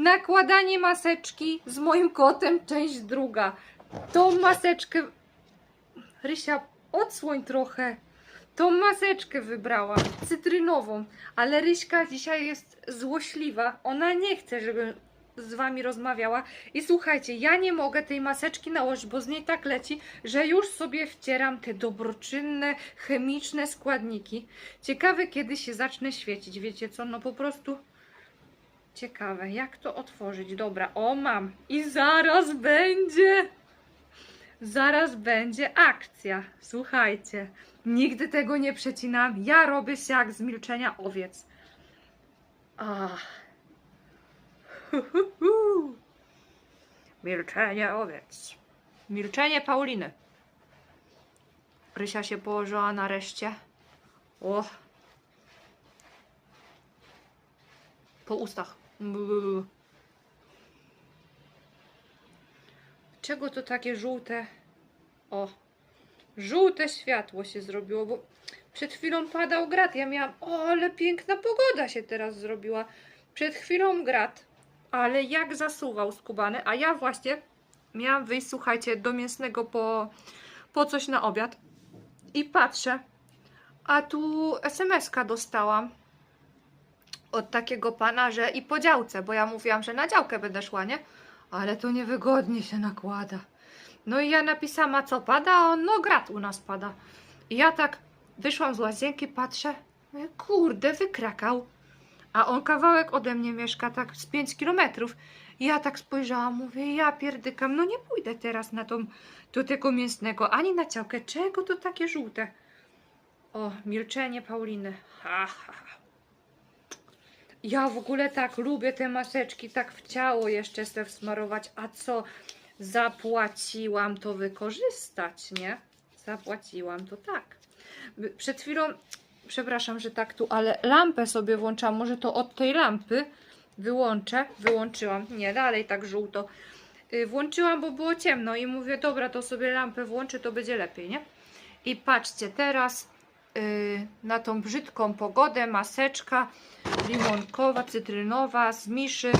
Nakładanie maseczki z moim kotem, część druga. Tą maseczkę. Rysia, odsłoń trochę. Tą maseczkę wybrałam, cytrynową, ale Ryśka dzisiaj jest złośliwa. Ona nie chce, żebym z wami rozmawiała. I słuchajcie, ja nie mogę tej maseczki nałożyć, bo z niej tak leci, że już sobie wcieram te dobroczynne, chemiczne składniki. Ciekawe, kiedy się zacznę świecić. Wiecie co? No po prostu ciekawe, jak to otworzyć. Dobra, o mam. I zaraz będzie. Zaraz będzie akcja. Słuchajcie, nigdy tego nie przecinam. Ja robię się jak z milczenia owiec. Ach. Milczenie owiec. Milczenie Pauliny. Rysia się położyła nareszcie. O. Po ustach. Buu. Czego to takie żółte? O, żółte światło się zrobiło, bo przed chwilą padał grad. Ja miałam, o, ale piękna pogoda się teraz zrobiła. Przed chwilą grad, ale jak zasuwał skubany, a ja właśnie miałam wyjść, słuchajcie, do mięsnego po, po coś na obiad i patrzę, a tu SMS-ka dostałam od takiego pana, że i po działce, bo ja mówiłam, że na działkę będę szła, nie? Ale to niewygodnie się nakłada. No i ja napisałam, a co pada? A on, no grat u nas pada. I ja tak wyszłam z łazienki, patrzę, mówię, kurde, wykrakał. A on kawałek ode mnie mieszka, tak z 5 kilometrów. I ja tak spojrzałam, mówię, ja pierdykam, no nie pójdę teraz na tą, do tego mięsnego, ani na ciałkę. Czego to takie żółte? O, milczenie Pauliny. Ha, ha, ha. Ja w ogóle tak lubię te maseczki, tak w ciało jeszcze chcę wsmarować. A co? Zapłaciłam to wykorzystać, nie? Zapłaciłam to tak. Przed chwilą, przepraszam, że tak tu, ale lampę sobie włączam. Może to od tej lampy wyłączę. Wyłączyłam. Nie, dalej tak żółto. Y, Włączyłam, bo było ciemno i mówię, dobra, to sobie lampę włączę, to będzie lepiej, nie? I patrzcie, teraz na tą brzydką pogodę maseczka limonkowa, cytrynowa, z miszy,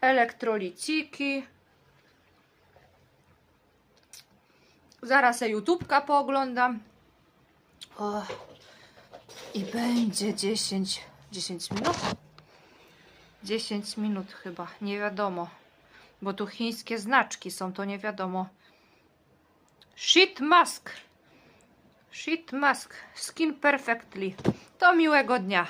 elektroliciki. Zaraz se YouTubka pooglądam. O, I będzie 10, 10 minut? 10 minut chyba, nie wiadomo. Bo tu chińskie znaczki są, to nie wiadomo. Sheet mask. Sheet mask. Skin perfectly. To miłego dnia.